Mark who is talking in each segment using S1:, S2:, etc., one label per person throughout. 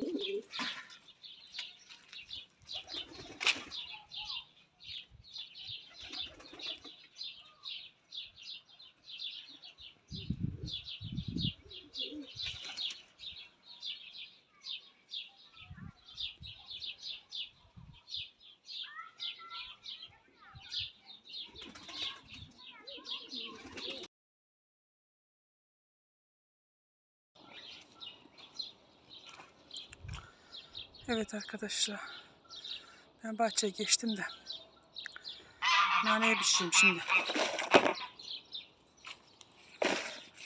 S1: Thank you. Evet arkadaşlar. Ben bahçeye geçtim de. Naneye pişireyim şimdi.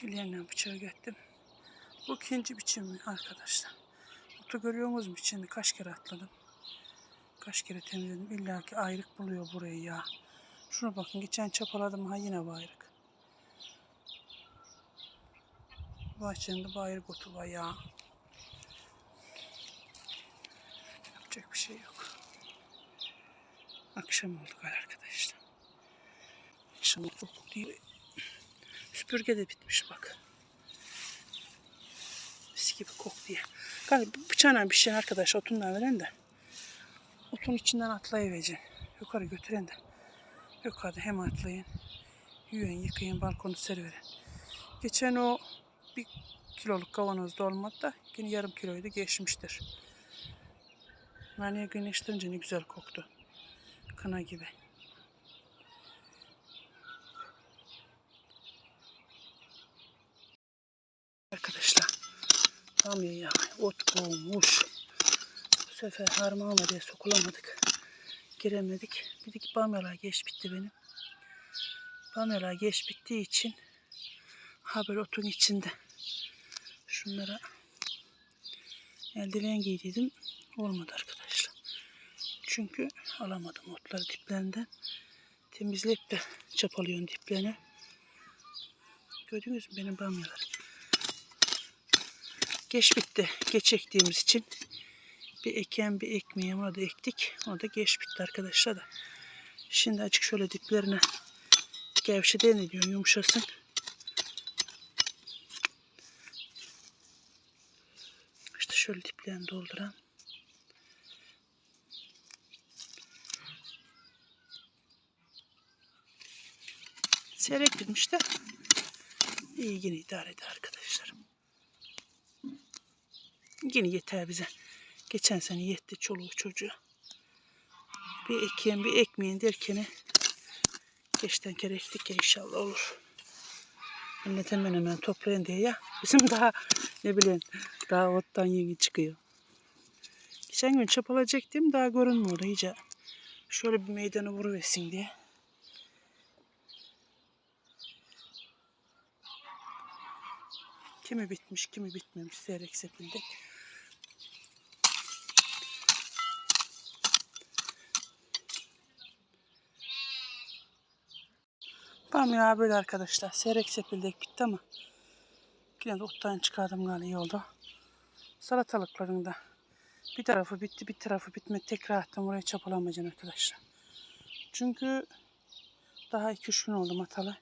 S1: Ellerine bıçağı gettim. Bu ikinci biçim arkadaşlar. Otu görüyor musunuz biçimi? Kaç kere atladım. Kaç kere temizledim. İlla ki ayrık buluyor burayı ya. Şuna bakın geçen çapaladım ha yine bu ayrık. Bahçemde bu otu var ya. Yapacak bir şey yok. Akşam oldu galiba arkadaşlar. Akşam oldu diye. Süpürge de bitmiş bak. Mis gibi kok diye. Galiba bıçağına bir şey arkadaş otundan veren de. Otun içinden atlayıvereceksin. Yukarı götüren de. Yukarıda hem atlayın. Yüyün yıkayın balkonu seriverin. Geçen o bir kiloluk kavanozda olmadı da yine yarım kiloyu da geçmiştir. Naneye güneşlenince ne güzel koktu. Kına gibi. Arkadaşlar. Tam ya ot boğmuş. Bu sefer harmanla diye sokulamadık. Giremedik. Bir de ki bamyalar geç bitti benim. Bamyalar geç bittiği için haber otun içinde. Şunlara eldiven giydiydim. Olmadı arkadaşlar. Çünkü alamadım otları diplerinden. Temizleyip de çapalıyorum diplerini. Gördünüz mü benim bamyalarım. Geç bitti. Geç ektiğimiz için bir eken bir ekmeğim onu da ektik. O da geç bitti arkadaşlar da. Şimdi açık şöyle diplerine gevşeden ediyorum yumuşasın. İşte şöyle diplerini dolduran. Seyrek bitmiş de iyi yine idare eder arkadaşlar. Yine yeter bize. Geçen sene yetti çoluğu çocuğu. Bir ekmeğin bir ekmeğin derken geçten kere ektik ya inşallah olur. Millet hemen hemen toplayın diye ya. Bizim daha ne bileyim daha ottan yeni çıkıyor. Geçen gün çapalayacaktım daha görünmüyor iyice. Şöyle bir meydanı vuruversin diye. Kimi bitmiş, kimi bitmemiş seyrek sepilde. Bamya böyle arkadaşlar. Seyrek sepildek bitti ama yine de ottan çıkardım galiba iyi oldu. Salatalıkların da bir tarafı bitti, bir tarafı bitmedi. Tekrar attım oraya çapalamayacaksın arkadaşlar. Çünkü daha iki üç gün oldu matalı.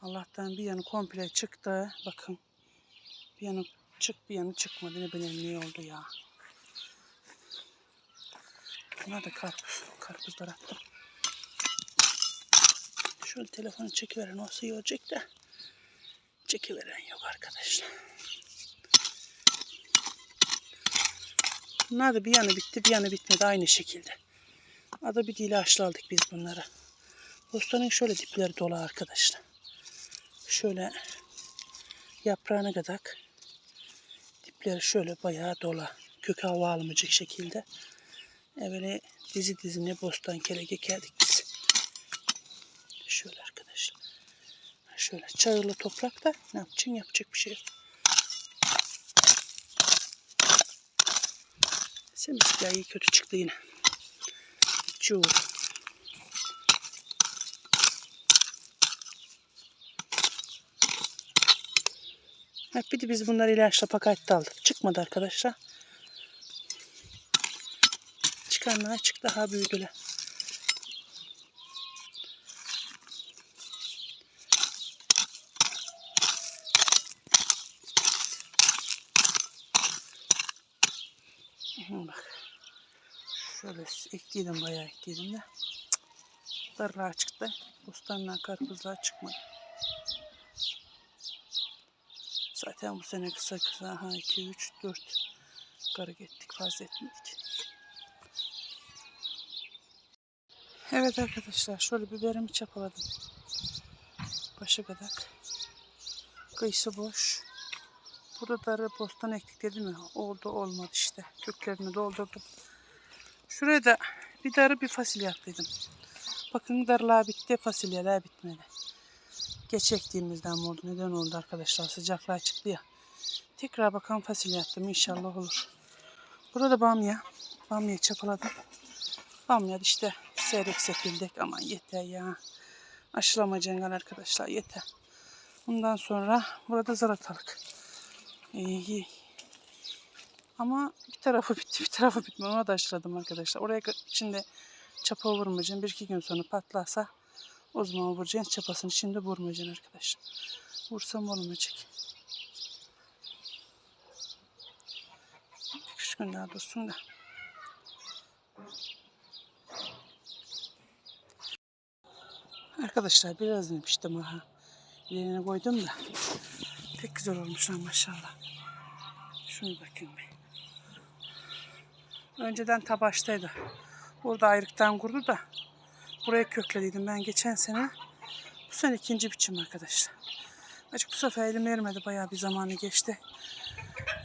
S1: Allah'tan bir yanı komple çıktı. Bakın. Bir yanı çık bir yanı çıkmadı. Ne bileyim ne oldu ya. Bunlar da karpuz. Karpuzlar attım. Şöyle telefonu çekiveren olsa iyi olacak da. Çekiveren yok arkadaşlar. Bunlar da bir yanı bitti bir yanı bitmedi aynı şekilde. Ada bir dili aldık biz bunlara. Bostanın şöyle dipleri dolu arkadaşlar. Şöyle yaprağına kadar dipleri şöyle bayağı dola. Kök hava almayacak şekilde. E böyle dizi dizine bostan kelege geldik biz. Şöyle arkadaşlar. Şöyle çağırlı toprakta ne yapacaksın yapacak bir şey yok. Semiz ya iyi kötü çıktı yine. Çuğur. Hep bir de biz bunları ilaçla pakette aldık. Çıkmadı arkadaşlar. Çıkanlar çıktı daha büyüdüler. Bak. Şöyle ektiydim bayağı ektiydim de. Darlığa çıktı. Bostandan karpuzlar çıkmadı. Zaten bu sene kısa kısa ha 2 3 4 karık ettik fazla etmedik. Evet arkadaşlar şöyle biberimi çapaladım. Başa kadar. Kıyısı boş. Burada darı bostan ektik dedim ya. Oldu olmadı işte. Köklerini doldurdum. Şuraya da bir darı bir fasulye attıydım. Bakın darlığa bitti fasulyeler bitmedi. Geç ektiğimizden mi oldu? Neden oldu arkadaşlar? Sıcaklar çıktı ya. Tekrar bakalım fasulye attım. İnşallah olur. Burada bamya. Bamya çapaladım. Bamya işte seyrek sekildik. Aman yeter ya. Aşılamayacaksın arkadaşlar yeter. Bundan sonra burada zaratalık. İyi. Ama bir tarafı bitti, bir tarafı bitmedi. Ona da aşıladım arkadaşlar. Oraya şimdi çapa vurmayacağım. Bir iki gün sonra patlarsa o zaman vuracağım. Çapasını şimdi vurmayacağım arkadaşlar. Vursam olmayacak. Üç gün daha dursun da. Arkadaşlar biraz demiştim ha. Yerine koydum da. Pek güzel olmuşlar maşallah. Şunu bakayım bir. Önceden tabaştaydı. Burada ayrıktan kurdu da. Buraya köklediydim ben geçen sene. Bu sene ikinci biçim arkadaşlar. Açık bu sefer elim ermedi. Bayağı bir zamanı geçti.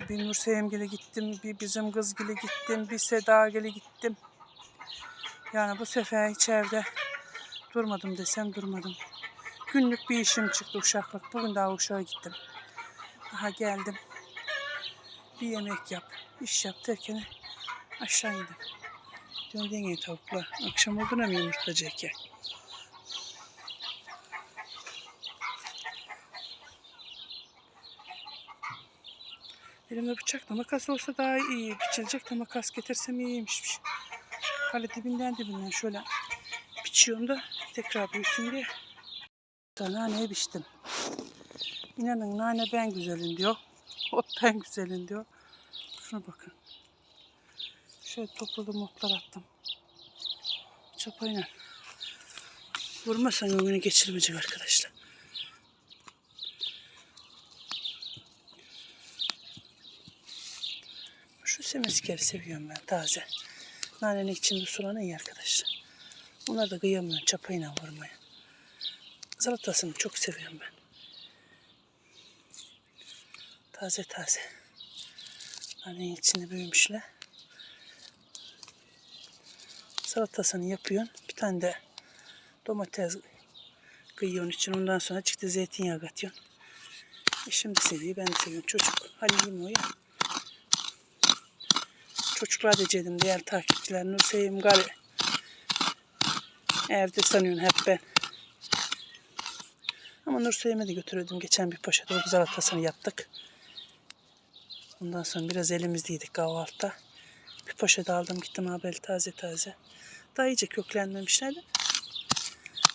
S1: Bir Nur Sevimgil'e gittim. Bir bizim kızgil'e gittim. Bir Sedagil'e gittim. Yani bu sefer hiç evde durmadım desem durmadım. Günlük bir işim çıktı uşaklık. Bugün daha uşağa gittim. Aha geldim. Bir yemek yap, iş yap derken aşağı indim. Döndüğün ya tavuklar. Akşam olduğuna mı yumurtlayacak ya? Elimde bıçakla makas olsa daha iyi. Biçilecek de makas getirsem iyiymiş. Kale dibinden dibinden şöyle biçiyorum da tekrar büyüsün diye. Naneye biçtim. İnanın nane ben güzelim diyor. Ot ben güzelim diyor. Şuna bakın. Şöyle topladım otlar attım. Çapayla. Vurmasan ömrünü geçirmeyecek arkadaşlar. Şu semeskeri seviyorum ben taze. Nanenin içinde sulanan iyi arkadaşlar. Bunlar da kıyamıyorum çapayla vurmaya. Salatasını çok seviyorum ben. Taze taze. Nanenin içinde büyümüşler. Salatasını yapıyorsun. Bir tane de domates kıyıyorsun için. Ondan sonra çıktı zeytinyağı katıyorsun. Eşim de seviyor, ben de seviyorum. Çocuk Halil'im o ya. Çocuklar diyecektim diğer takipçiler. Nur Sevim Gali. Evde sanıyorsun hep ben. Ama Nur Sevim'e de götürüyordum. Geçen bir poşet orada salatasını yaptık. Ondan sonra biraz elimizdeydik kahvaltıda. Bir poşet aldım gittim haberi taze taze. Daha iyice köklenmemişlerdi.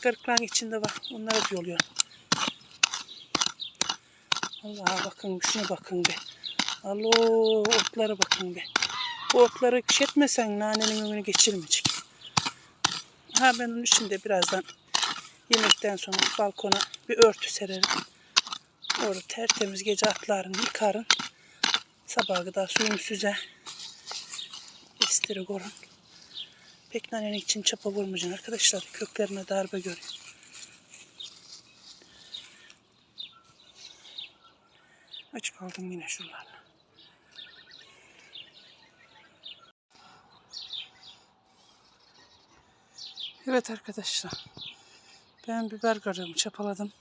S1: Garıkların içinde var. Onlara yoluyorum. Allah'a bakın şuna bakın be. Allah otlara bakın be. Bu otları kişetmesen nanenin ömrünü geçirmeyecek. Ha ben onun için de birazdan yemekten sonra balkona bir örtü sererim. Orada tertemiz gece atlarını yıkarım. Sabaha kadar suyunu süze. İstiri korun. Pek nanenin için çapa vurmayacaksın arkadaşlar. Köklerine darbe görüyor. Aç kaldım yine şuralarla. Evet arkadaşlar. Ben biber garığımı çapaladım.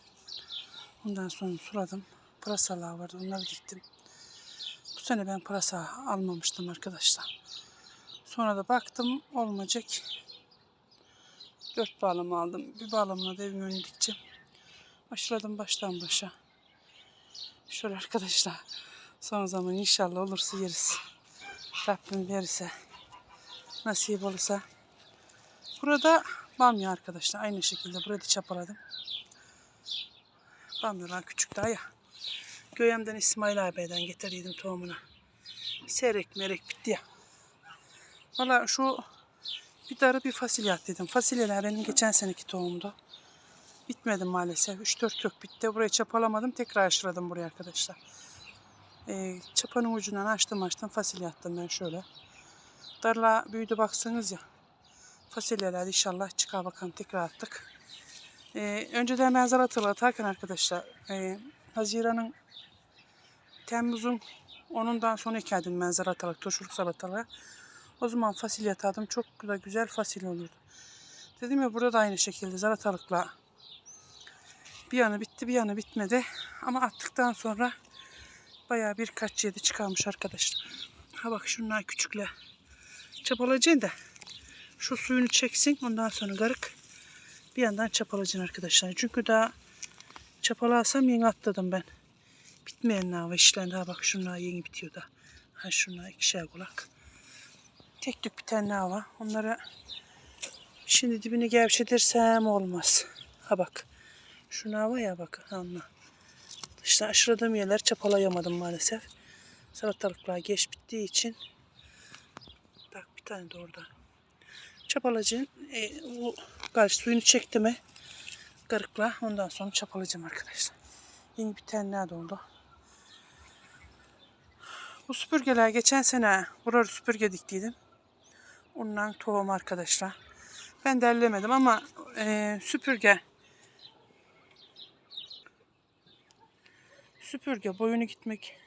S1: Ondan sonra suladım. Pırasalar vardı. Onları diktim. Bu sene ben pırasa almamıştım arkadaşlar. Sonra da baktım olmayacak. Dört bağlama aldım. Bir bağlamla da evin önüne dikeceğim. Başladım baştan başa. Şöyle arkadaşlar. Son zaman inşallah olursa yeriz. Rabbim verirse. Nasip olursa. Burada bamya arkadaşlar. Aynı şekilde burada çapaladım. Bamyalar küçük daha ya. Göyem'den İsmail abiden getirdim tohumunu. Seyrek merek bitti ya. Valla şu bir darı bir fasulye at dedim. Fasulyeler benim geçen seneki tohumdu. Bitmedi maalesef. 3-4 kök bitti. Burayı çapalamadım. Tekrar aşıladım buraya arkadaşlar. Ee, çapanın ucundan açtım açtım fasulye attım ben şöyle. Darla büyüdü baksanız ya. Fasulyeler inşallah çıkar bakalım tekrar attık. Ee, önceden ben zaratalı atarken arkadaşlar e, Haziran'ın Temmuz'un onundan sonra ekerdim ben zaratalık, turşuluk salatalığı. O zaman fasulye atardım. Çok da güzel fasulye olurdu. Dedim ya burada da aynı şekilde zaratalıkla bir yanı bitti bir yanı bitmedi. Ama attıktan sonra bayağı birkaç yedi çıkarmış arkadaşlar. Ha bak şunlar küçükle. Çapalayacaksın da şu suyunu çeksin ondan sonra garık bir yandan çapalayacaksın arkadaşlar. Çünkü daha çapalarsam yeni atladım ben. Bitmeyen nava işlendi. Ha bak şunlar yeni bitiyor da. Ha şunlar ikişer kulak. Tek tük bir tane nava. Onları şimdi dibini gevşetirsem olmaz. Ha bak. Şu nava ya bak. Ha onlar. İşte aşıladığım yerler çapalayamadım maalesef. Salatalıklar geç bittiği için. Bak bir tane de orada. Çapalacağım. E, o karşı suyunu çekti mi garıkla ondan sonra çapalayacağım arkadaşlar. Yeni bir tane daha doldu. Bu süpürgeler geçen sene buraya süpürge diktiydim. Ondan tohum arkadaşlar. Ben derlemedim ama e, süpürge süpürge boyunu gitmek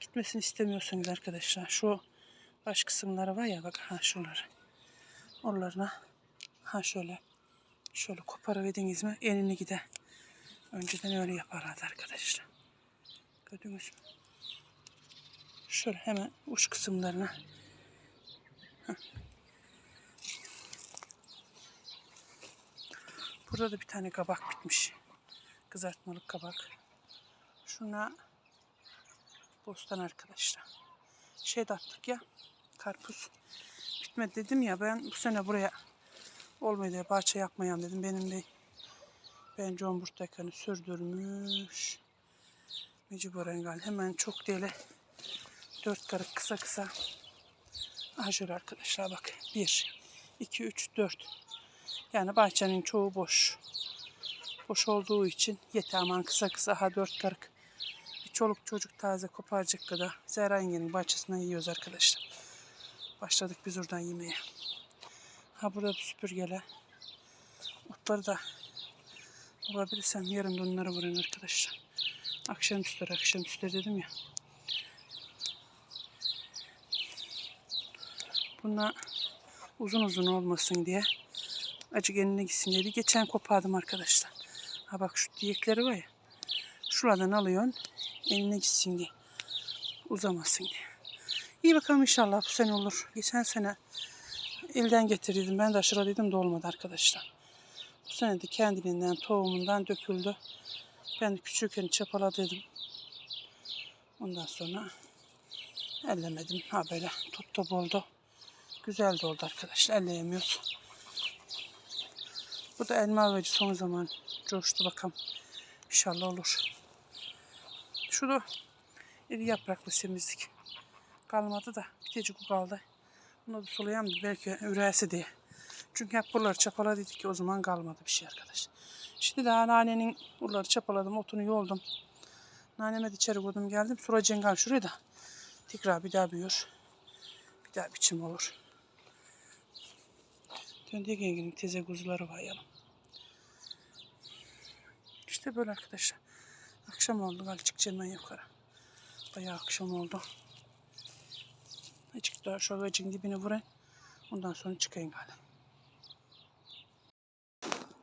S1: gitmesini istemiyorsanız arkadaşlar şu baş kısımları var ya bak ha şunları oralarına ha şöyle şöyle koparıverdiniz mi enini gider. Önceden öyle yaparlardı arkadaşlar. Gördünüz mü? Şöyle hemen uç kısımlarına. Burada da bir tane kabak bitmiş. Kızartmalık kabak. Şuna bostan arkadaşlar. Şey de attık ya. Karpuz. Bitmedi dedim ya ben bu sene buraya olmuyor diye bahçe yapmayayım dedim. Benim bir ben John Burtakan'ı sürdürmüş. Mecburen gal. Hemen çok değil. Dört karık kısa kısa. Aha arkadaşlar bak. Bir, iki, üç, dört. Yani bahçenin çoğu boş. Boş olduğu için yeter aman kısa kısa. Ha dört karık. Bir çoluk çocuk taze koparacak kadar. Zehra yengenin bahçesinden yiyoruz arkadaşlar. Başladık biz oradan yemeye. Ha burada bir süpürgeler. Otları da bulabilirsem yarın onları vurayım arkadaşlar. Akşamüstü akşamüstü dedim ya. Bunlar uzun uzun olmasın diye. Acık eline gitsin. Bir geçen kopardım arkadaşlar. Ha bak şu diyekleri var ya. Şuradan alıyorsun. Eline gitsin diye. Uzamasın diye. İyi bakalım inşallah bu sene olur. Geçen sene elden getirdim. Ben de aşıladıydım da olmadı arkadaşlar. Bu sene de kendiliğinden tohumundan döküldü. Ben de küçükken çapaladıydım. Ondan sonra ellemedim. Ha böyle top top oldu. Güzel de oldu arkadaşlar. Elleyemiyoruz. Bu da elma ağacı son zaman coştu bakalım. İnşallah olur. Şu da iri yapraklı semizlik. Kalmadı da bir tecik kaldı. Bunu da sulayayım da belki üresi diye. Çünkü hep buraları çapaladık ki o zaman kalmadı bir şey arkadaş. Şimdi daha nanenin buraları çapaladım, otunu yoldum. Naneme de içeri koydum geldim. Sonra cengal şuraya da. Tekrar bir daha büyür. Bir daha biçim olur. Döndüğü genginin teze kuzuları var yanım. İşte böyle arkadaşlar. Akşam oldu. Gel çıkacağım ben yukarı. Bayağı akşam oldu. Azıcık daha şu ağacın dibine vurayım. Ondan sonra çıkayım galiba.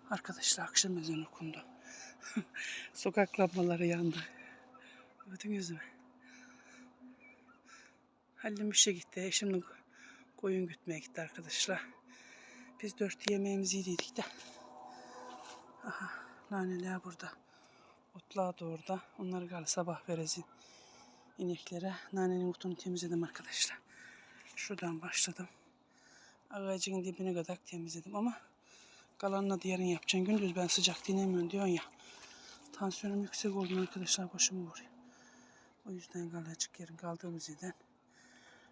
S1: Arkadaşlar akşam ezanı okundu. Sokak lambaları yandı. Gördünüz mü? Halil işe gitti. Şimdi koyun gütmeye gitti arkadaşlar. Biz dört yemeğimizi yedik de. Aha naneler burada. Otlar da orada. Onları galiba sabah vereceğim ineklere. Nanenin otunu temizledim arkadaşlar. Şuradan başladım. Ağacın dibine kadar temizledim ama kalanını da yarın yapacağım. Gündüz ben sıcak dinlemiyorum diyorsun ya. Tansiyonum yüksek oldu arkadaşlar başımı vuruyor. O yüzden kalacak yarın kaldığımız yerden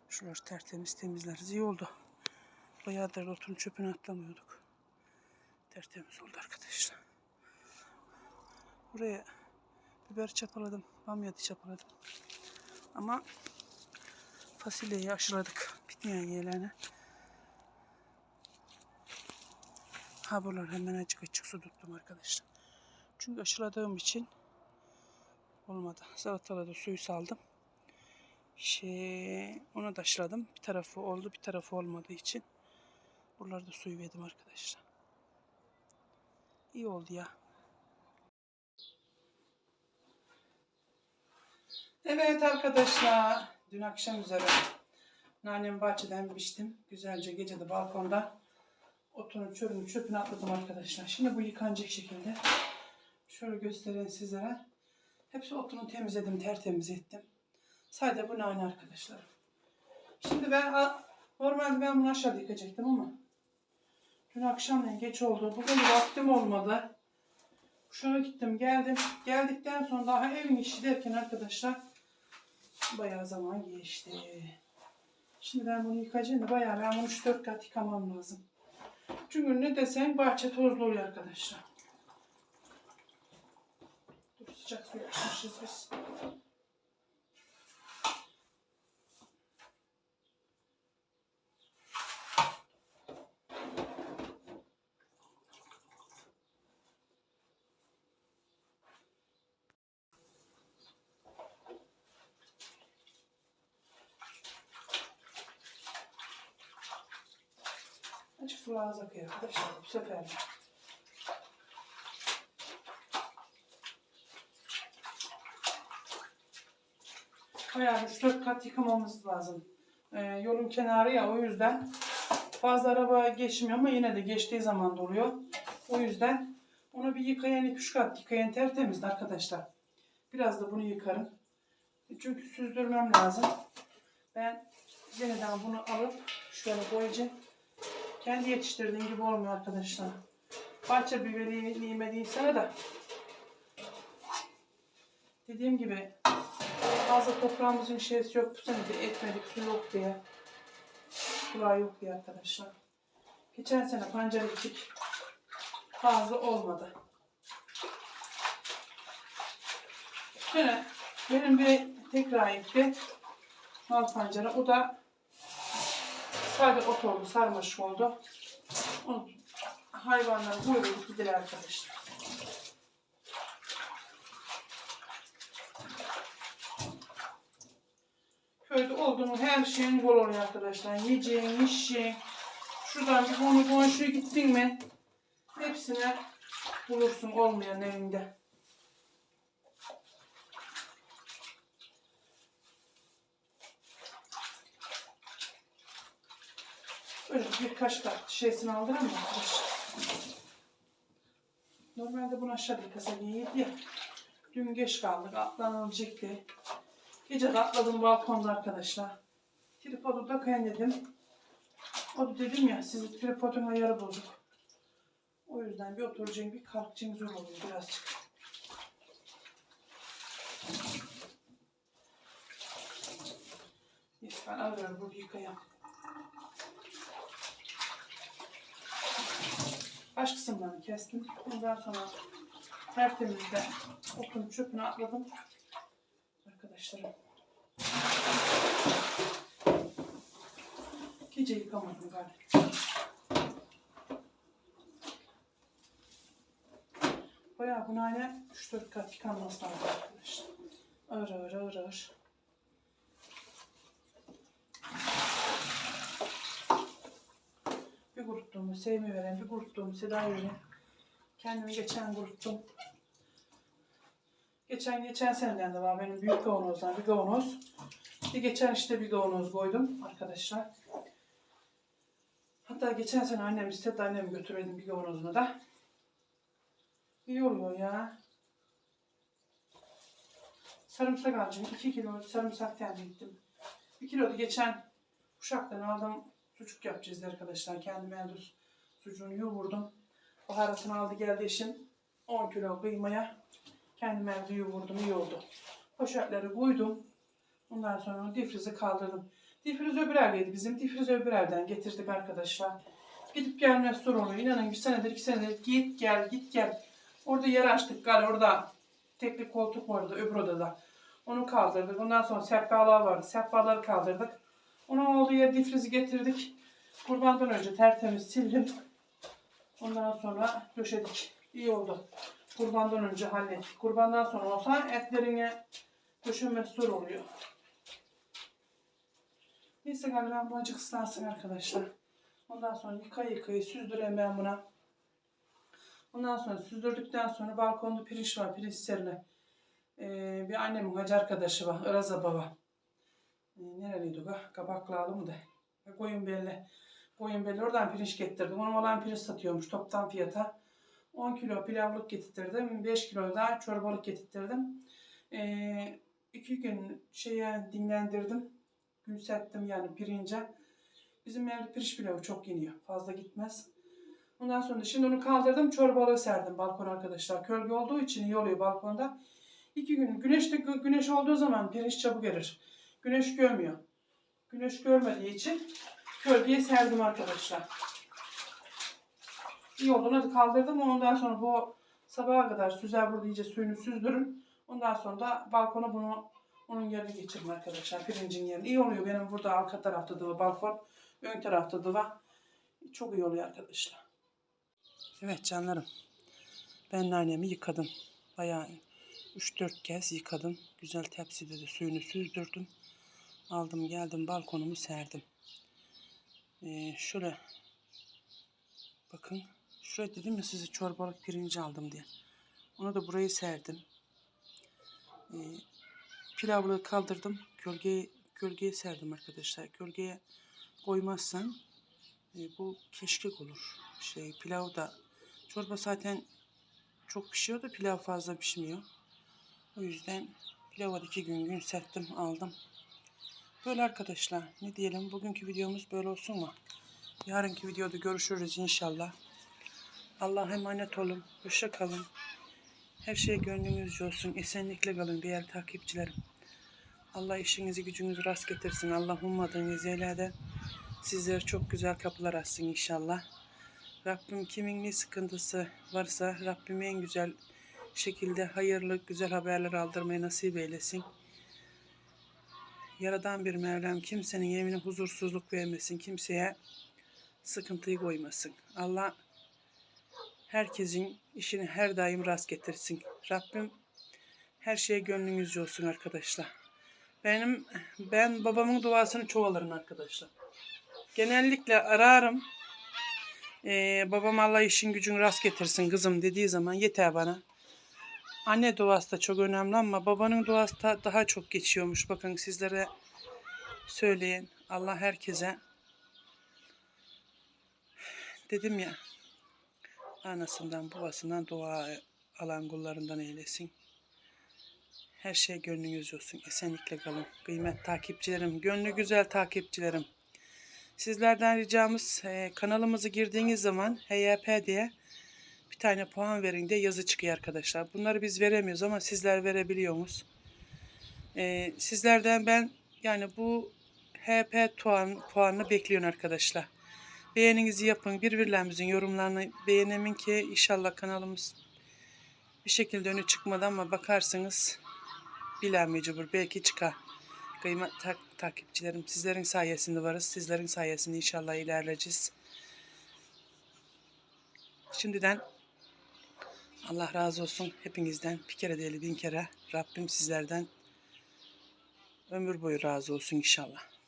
S1: şuraları tertemiz temizleriz. İyi oldu. Bayağıdır otun çöpünü atlamıyorduk. Tertemiz oldu arkadaşlar. Buraya biber çapaladım. Bamya da çapaladım. Ama fasulyeyi aşıladık. Bitmeyen yerlerine. Ha buralar hemen açık açık su tuttum arkadaşlar. Çünkü aşıladığım için olmadı. Salatalada suyu saldım. Şey, onu da aşıladım. Bir tarafı oldu, bir tarafı olmadığı için. Buralarda suyu verdim arkadaşlar. İyi oldu ya. Evet arkadaşlar. Dün akşam üzere nanem bahçeden biçtim. Güzelce gece de balkonda otunu çörünü çöpünü atladım arkadaşlar. Şimdi bu yıkanacak şekilde. Şöyle göstereyim sizlere. Hepsi otunu temizledim, tertemiz ettim. Sadece bu nane arkadaşlar. Şimdi ben normalde ben bunu aşağıda yıkacaktım ama dün akşamleyin geç oldu. Bugün vaktim olmadı. Kuşlara gittim, geldim. Geldikten sonra daha evin işi derken arkadaşlar bayağı zaman geçti. Şimdi ben bunu yıkayacağım da bayağı ben bunu 3-4 kat yıkamam lazım. Çünkü ne desen bahçe tozlu oluyor arkadaşlar. Dur sıcak suyu açmışız biz. Ağız akıyor arkadaşlar bu sefer. Bayağı 3-4 kat yıkamamız lazım. Ee, yolun kenarı ya o yüzden fazla araba geçmiyor ama yine de geçtiği zaman doluyor. O yüzden onu bir yıkayan 2-3 kat yıkayan tertemiz arkadaşlar. Biraz da bunu yıkarım. Çünkü süzdürmem lazım. Ben yeniden bunu alıp şöyle koyacağım. Kendi yetiştirdiğin gibi olmuyor arkadaşlar. Bahçe biberi nimet değil sana da. Dediğim gibi fazla toprağımızın şeysi yok. Bu sene de ekmedik su yok diye. Sular yok diye arkadaşlar. Geçen sene pancar ektik. Fazla olmadı. Sene benim bir tekrar ekti. Mal pancarı. O da Sadece ot oldu, sarmaşık oldu. Onu hayvanlara koyduk gidiler arkadaşlar. Köyde oldu mu her şeyin bol oluyor arkadaşlar. Yiyeceğin, içeceğin. Şuradan bir konu komşuya gittin mi hepsine bulursun olmayan evinde. Böyle bir kaş kat şeysini aldıran mı arkadaşlar? Normalde bunu aşağıda yıkasa iyiydi ya. Dün geç kaldık. Atlanılacaktı. Gece atladım balkonda arkadaşlar. Tripodu da dedim. O da dedim ya sizin tripodun ayarı bozuk. O yüzden bir oturacaksın bir kalkacaksın zor oluyor birazcık. Neyse ben arıyorum bunu yıkayayım. Baş kısımlarını kestim. Ondan sonra tertemizde otun çöpünü atladım. Arkadaşlarım. Gece yıkamadım galiba. Bayağı bu nane 3-4 kat yıkanması lazım arkadaşlar. Ağır ağır ağır ağır. Bir kuruttuğumu sevmi veren, bir kuruttuğumu Seda veren. Kendimi geçen kuruttum. Geçen geçen seneden de var benim büyük kavanozdan bir kavanoz. Bir geçen işte bir kavanoz koydum arkadaşlar. Hatta geçen sene annem istedi annemi götürelim bir kavanozunu da. İyi oluyor ya. Sarımsak alacağım. 2 kilo sarımsak temin ettim. 1 kilo da geçen Uşak'tan aldım. Sucuk yapacağız arkadaşlar. Kendim elde sucuğunu yoğurdum. Baharatını aldı geldi eşim. 10 kilo kıymaya. Kendim elde yoğurdum oldu. Poşetleri koydum. Ondan sonra difrizi kaldırdım. Difriz öbür evdeydi bizim. Difriz öbür evden getirdik arkadaşlar. Gidip gelmez oluyor. İnanın bir senedir iki senedir git gel git gel. Orada yer açtık gal orada tekli koltuk vardı öbür odada. Onu kaldırdık. Ondan sonra sehpalar vardı. Sehpaları kaldırdık. Onun olduğu yere difrizi getirdik. Kurbandan önce tertemiz sildim. Ondan sonra döşedik. İyi oldu. Kurbandan önce hallettik. Kurbandan sonra olsa etlerine döşemesi zor oluyor. Neyse galiba bu acık ıslansın arkadaşlar. Ondan sonra yıka yıkayı süzdüreyim ben buna. Ondan sonra süzdürdükten sonra balkonda pirinç var. Pirinç serine. Ee, bir annemin hacı arkadaşı var. Iraza baba. Ee, nereliydi o? Kabaklağlı mı da? Koyun belli. Koyun belli. Oradan pirinç getirdim. Onun olan pirinç satıyormuş toptan fiyata. 10 kilo pilavlık getirttirdim. 5 kilo da çorbalık getirttirdim. Ee, gün şeye dinlendirdim. Gün serptim yani pirince. Bizim evde pirinç pilavı çok yeniyor. Fazla gitmez. Ondan sonra şimdi onu kaldırdım. Çorbalığı serdim balkon arkadaşlar. Kölge olduğu için iyi oluyor balkonda. İki gün. Güneşte güneş olduğu zaman pirinç çabuk erir. Güneş görmüyor. Güneş görmediği için kölgeye serdim arkadaşlar. İyi oldu. Hadi kaldırdım. Ondan sonra bu sabaha kadar süzer burada iyice suyunu süzdürün. Ondan sonra da balkona bunu onun yerine geçirin arkadaşlar. Pirincin yerine. İyi oluyor. Benim burada arka tarafta da balkon. Ön tarafta da. Çok iyi oluyor arkadaşlar. Evet canlarım. Ben nanemi yıkadım. Bayağı 3-4 kez yıkadım. Güzel tepside de suyunu süzdürdüm. Aldım geldim balkonumu serdim. Ee, şöyle bakın. Şuraya dedim ya size çorbalık pirinci aldım diye. Onu da burayı serdim. Ee, pilavlığı kaldırdım. Gölgeye, gölgeye serdim arkadaşlar. Gölgeye koymazsan e, bu keşkek olur. Şey pilav da çorba zaten çok pişiyor da pilav fazla pişmiyor. O yüzden pilava iki gün gün serttim aldım. Böyle arkadaşlar ne diyelim bugünkü videomuz böyle olsun mu? Yarınki videoda görüşürüz inşallah. Allah'a emanet olun. Hoşça kalın. Her şey gönlünüzce olsun. Esenlikle kalın değerli takipçilerim. Allah işinizi gücünüzü rast getirsin. Allah ummadığınız yerlerde sizlere çok güzel kapılar açsın inşallah. Rabbim kimin ne sıkıntısı varsa Rabbim en güzel şekilde hayırlı güzel haberler aldırmayı nasip eylesin. Yaradan bir Mevlam kimsenin evine huzursuzluk vermesin. Kimseye sıkıntıyı koymasın. Allah herkesin işini her daim rast getirsin. Rabbim her şeye gönlünüzce olsun arkadaşlar. Benim ben babamın duasını çok alırım arkadaşlar. Genellikle ararım. Ee, babam Allah işin gücün rast getirsin kızım dediği zaman yeter bana. Anne duası da çok önemli ama babanın duası da daha çok geçiyormuş. Bakın sizlere söyleyin. Allah herkese dedim ya anasından babasından dua alan kullarından eylesin. Her şey gönlünüz olsun. Esenlikle kalın. Kıymet takipçilerim, gönlü güzel takipçilerim. Sizlerden ricamız e, kanalımızı girdiğiniz zaman HYP diye bir tane puan verin diye yazı çıkıyor arkadaşlar. Bunları biz veremiyoruz ama sizler verebiliyorsunuz. E, sizlerden ben yani bu HP puan, puanını bekliyorum arkadaşlar. Beğeninizi yapın. Birbirlerimizin yorumlarını beğenemin ki inşallah kanalımız bir şekilde önü çıkmadı ama bakarsınız bilen mecbur belki çıkar. Kıymet tak, takipçilerim sizlerin sayesinde varız. Sizlerin sayesinde inşallah ilerleyeceğiz. Şimdiden Allah razı olsun hepinizden bir kere değil bin kere Rabbim sizlerden ömür boyu razı olsun inşallah.